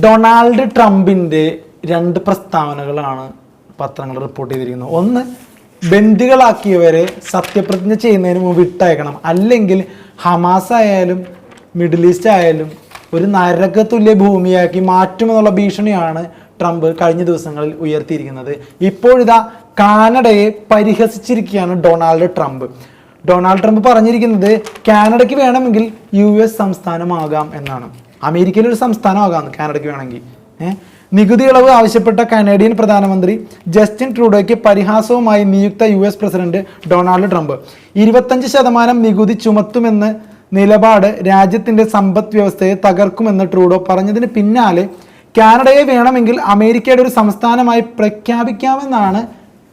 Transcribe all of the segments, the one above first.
Donald ട്രംപിന്റെ രണ്ട് പ്രസ്താവനകളാണ് പത്രങ്ങൾ റിപ്പോർട്ട് ചെയ്തിരിക്കുന്നത്. ഒന്ന് ബന്ദികളാക്കിയവരെ സത്യപ്രതിജ്ഞ ചെയ്യുന്നതിന് മുമ്പ് വിട്ടയക്കണം. അല്ലെങ്കിൽ ഹമാസ് ആയാലും മിഡിൽ ഈസ്റ്റ് ആയാലും ഒരു നരക തുല്യ ഭൂമിയാക്കി മാറ്റുമെന്നുള്ള ഭീഷണിയാണ് ട്രംപ് കഴിഞ്ഞ ദിവസങ്ങളിൽ ഉയർത്തിയിരിക്കുന്നത്. ഇപ്പോഴിതാ കാനഡയെ പരിഹസിച്ചിരിക്കുകയാണ് ഡൊണാൾഡ് ട്രംപ്. ഡൊണാൾഡ് ട്രംപ് പറഞ്ഞിരിക്കുന്നത് കാനഡയ്ക്ക് വേണമെങ്കിൽ യു എസ് സംസ്ഥാനമാകാം എന്നാണ്. അമേരിക്കയിൽ ഒരു സംസ്ഥാനമാകാം കാനഡയ്ക്ക് വേണമെങ്കിൽ. നികുതി ഇളവ് ആവശ്യപ്പെട്ട കനേഡിയൻ പ്രധാനമന്ത്രി ജസ്റ്റിൻ ട്രൂഡോയ്ക്ക് പരിഹാസവുമായി നിയുക്ത U S president Donald Trump. ഇരുപത്തഞ്ച് ശതമാനം നികുതി ചുമത്തുമെന്ന് നിലപാട് രാജ്യത്തിന്റെ സമ്പദ് വ്യവസ്ഥയെ തകർക്കുമെന്ന് ട്രൂഡോ പറഞ്ഞതിന് പിന്നാലെ കാനഡയെ വേണമെങ്കിൽ അമേരിക്കയുടെ ഒരു സംസ്ഥാനമായി പ്രഖ്യാപിക്കാമെന്നാണ്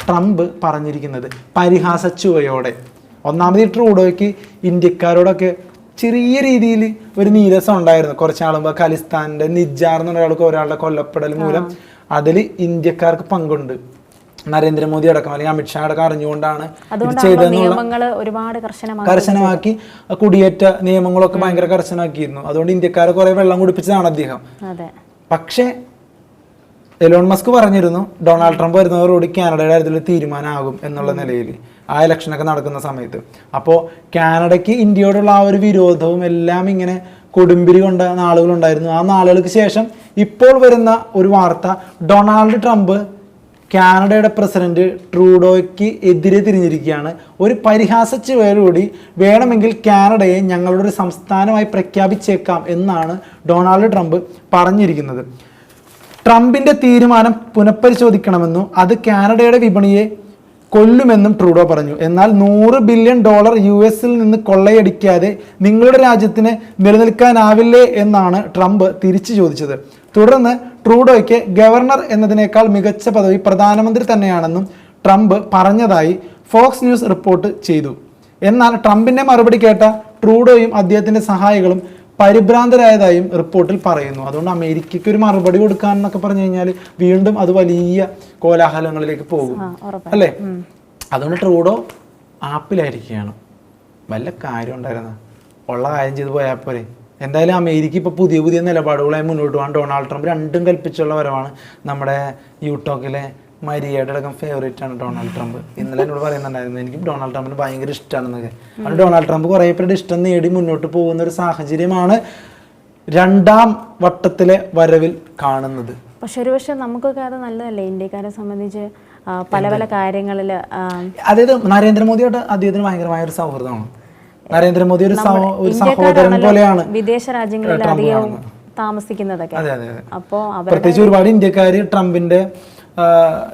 ട്രംപ് പറഞ്ഞിരിക്കുന്നത്. പരിഹാസച്ചുവയോടെ. ഒന്നാമത് ഈ ട്രൂഡോയ്ക്ക് ഇന്ത്യക്കാരോടൊക്കെ ചെറിയ രീതിയിൽ ഒരു നീരസം ഉണ്ടായിരുന്നു. കുറച്ച് മുമ്പ് ഖലിസ്ഥാന്റെ നിജാർ എന്ന് പറഞ്ഞ ഒരാൾക്ക് ഒരാളുടെ കൊല്ലപ്പെടൽ മൂലം അതിൽ ഇന്ത്യക്കാർക്ക് പങ്കുണ്ട്. നരേന്ദ്രമോദി അടക്കം അല്ലെങ്കിൽ അമിത്ഷാ അടക്കം അറിഞ്ഞുകൊണ്ടാണ് ചെയ്തതെന്നുള്ള കർശനമാക്കി കുടിയേറ്റ നിയമങ്ങളൊക്കെ ഭയങ്കര കർശനമാക്കിയിരുന്നു. അതുകൊണ്ട് ഇന്ത്യക്കാരെ കുറെ വെള്ളം കുടിപ്പിച്ചതാണ് അദ്ദേഹം. പക്ഷേ എലോൺ മസ്ക് പറഞ്ഞിരുന്നു ഡൊണാൾഡ് ട്രംപ് വരുന്നതോടുകൂടി കാനഡയുടെ കാര്യത്തിൽ തീരുമാനമാകും എന്നുള്ള നിലയിൽ. ആ ഇലക്ഷനൊക്കെ നടക്കുന്ന സമയത്ത്. അപ്പോൾ കാനഡയ്ക്ക് ഇന്ത്യയോടുള്ള ആ ഒരു വിരോധവും എല്ലാം ഇങ്ങനെ കൊടുമ്പിരി കൊണ്ട നാളുകളുണ്ടായിരുന്നു. ആ നാളുകൾക്ക് ശേഷം ഇപ്പോൾ വരുന്ന ഒരു വാർത്ത ഡൊണാൾഡ് ട്രംപ് കാനഡയുടെ പ്രസിഡന്റ് ട്രൂഡോയ്ക്ക് എതിരെ തിരിഞ്ഞിരിക്കുകയാണ്. ഒരു പരിഹാസ ചുവയോടുകൂടി വേണമെങ്കിൽ കാനഡയെ ഞങ്ങളുടെ ഒരു സംസ്ഥാനമായി പ്രഖ്യാപിച്ചേക്കാം എന്നാണ് ഡൊണാൾഡ് ട്രംപ് പറഞ്ഞിരിക്കുന്നത്. ട്രംപിന്റെ തീരുമാനം പുനഃപരിശോധിക്കണമെന്നും അത് കാനഡയുടെ വിപണിയെ കൊല്ലുമെന്നും ട്രൂഡോ പറഞ്ഞു. എന്നാൽ നൂറ് ബില്യൺ ഡോളർ യു എസിൽ നിന്ന് കൊള്ളയടിക്കാതെ നിങ്ങളുടെ രാജ്യത്തിന് നിലനിൽക്കാനാവില്ലേ എന്നാണ് ട്രംപ് തിരിച്ചു ചോദിച്ചത്. തുടർന്ന് ട്രൂഡോയ്ക്ക് ഗവർണർ എന്നതിനേക്കാൾ മികച്ച പദവി പ്രധാനമന്ത്രി തന്നെയാണെന്നും ട്രംപ് പറഞ്ഞതായി ഫോക്സ് ന്യൂസ് റിപ്പോർട്ട് ചെയ്തു. എന്നാൽ ട്രംപിന്റെ മറുപടി കേട്ട ട്രൂഡോയും അദ്ദേഹത്തിന്റെ സഹായികളും പരിഭ്രാന്തരായതായും റിപ്പോർട്ടിൽ പറയുന്നു. അതുകൊണ്ട് അമേരിക്കയ്ക്ക് ഒരു മറുപടി കൊടുക്കാൻ എന്നൊക്കെ പറഞ്ഞു കഴിഞ്ഞാൽ വീണ്ടും അത് വലിയ കോലാഹലങ്ങളിലേക്ക് പോകും. അല്ലെ? അതുകൊണ്ട് ട്രൂഡോ ആപ്പിലായിരിക്കുകയാണ്. വല്ല കാര്യം ഉണ്ടായിരുന്ന? ഉള്ള കാര്യം ചെയ്തു പോയാൽ പോരെ. എന്തായാലും അമേരിക്ക ഇപ്പോൾ പുതിയ പുതിയ നിലപാടുകളായി മുന്നോട്ട് പോകാൻ ഡൊണാൾഡ് ട്രംപ് രണ്ടും കൽപ്പിച്ചുള്ള വരവാണ് നമ്മുടെ യൂട്ടോക്കിലെ മരിയയുടെ അടക്കം ഫേവറേറ്റ് ആണ് ഡൊണാൾഡ് ട്രംപ്. ഇന്നലെ എന്നോട് പറയുന്നുണ്ടായിരുന്നു എനിക്ക് ഡൊണാൾഡ് ട്രംപിന് ഭയങ്കര ഇഷ്ടമാണെന്നൊക്കെ അത് ഡൊണാൾഡ് ട്രംപ് കുറേ പേരുടെ ഇഷ്ടം നേടി മുന്നോട്ട് പോകുന്ന ഒരു സാഹചര്യമാണ് രണ്ടാം വട്ടത്തിലെ വരവിൽ കാണുന്നത്. പക്ഷെ ഒരു പക്ഷെ നമുക്കൊക്കെ അത് നല്ലതല്ലേ? ഇന്ത്യക്കാരെ സംബന്ധിച്ച് പല പല കാര്യങ്ങളിൽ അതായത് നരേന്ദ്രമോദിയോട് അദ്ദേഹത്തിന് ഭയങ്കരമായ ഒരു സൗഹൃദമാണ്. നരേന്ദ്രമോദി ഒരു ഒരു സഹോദരൻ പോലെയാണ് വിദേശ രാജ്യങ്ങളിൽ അധികം താമസിക്കുന്നതൊക്കെ. അപ്പോ പ്രത്യേകിച്ച് ഒരുപാട് ഇന്ത്യക്കാര് ട്രംപിന്റെ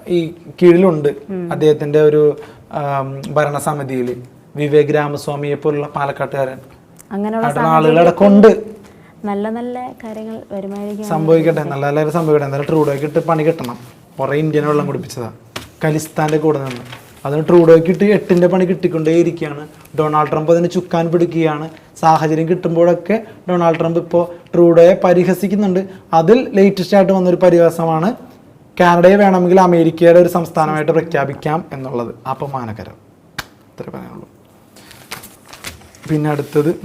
ഈ കീഴിലുണ്ട്. അദ്ദേഹത്തിന്റെ ഒരു ഭരണസമിതിയിൽ വിവേക് രാമസ്വാമിയെ പോലുള്ള പാലക്കാട്ടുകാരൻ. അങ്ങനെയുള്ള ആളുകളടക്കം ഉണ്ട്. നല്ല നല്ല കാര്യങ്ങൾ വരുമായിരിക്കും. സംഭവിക്കട്ടെ. നല്ല നല്ല സംഭവിക്കട്ടെ. എന്തായാലും ട്രൂഡോയ്ക്ക് ഇട്ട് പണി കിട്ടണം. കുറെ ഇന്ത്യനെ വെള്ളം കുടിപ്പിച്ചതാ. ഖലിസ്ഥാന്റെ കൂടെ നിന്ന്. അതിന് ട്രൂഡോയ്ക്ക് ഇട്ട് എട്ടിന്റെ പണി കിട്ടിക്കൊണ്ടേയിരിക്കുകയാണ്. ഡൊണാൾഡ് ട്രംപ് അതിന് ചുക്കാൻ പിടിക്കുകയാണ്. സാഹചര്യം കിട്ടുമ്പോഴൊക്കെ ഡൊണാൾഡ് ട്രംപ് ഇപ്പോൾ ട്രൂഡോയെ പരിഹസിക്കുന്നുണ്ട്. അതിൽ ലേറ്റസ്റ്റ് ആയിട്ട് വന്നൊരു പരിഹാസമാണ് കാനഡയെ വേണമെങ്കിൽ അമേരിക്കയുടെ ഒരു സംസ്ഥാനമായിട്ട് പ്രഖ്യാപിക്കാം എന്നുള്ളത് അപമാനകരം. ഇത്രേ പറയാനുള്ളൂ. പിന്നെ അടുത്തത്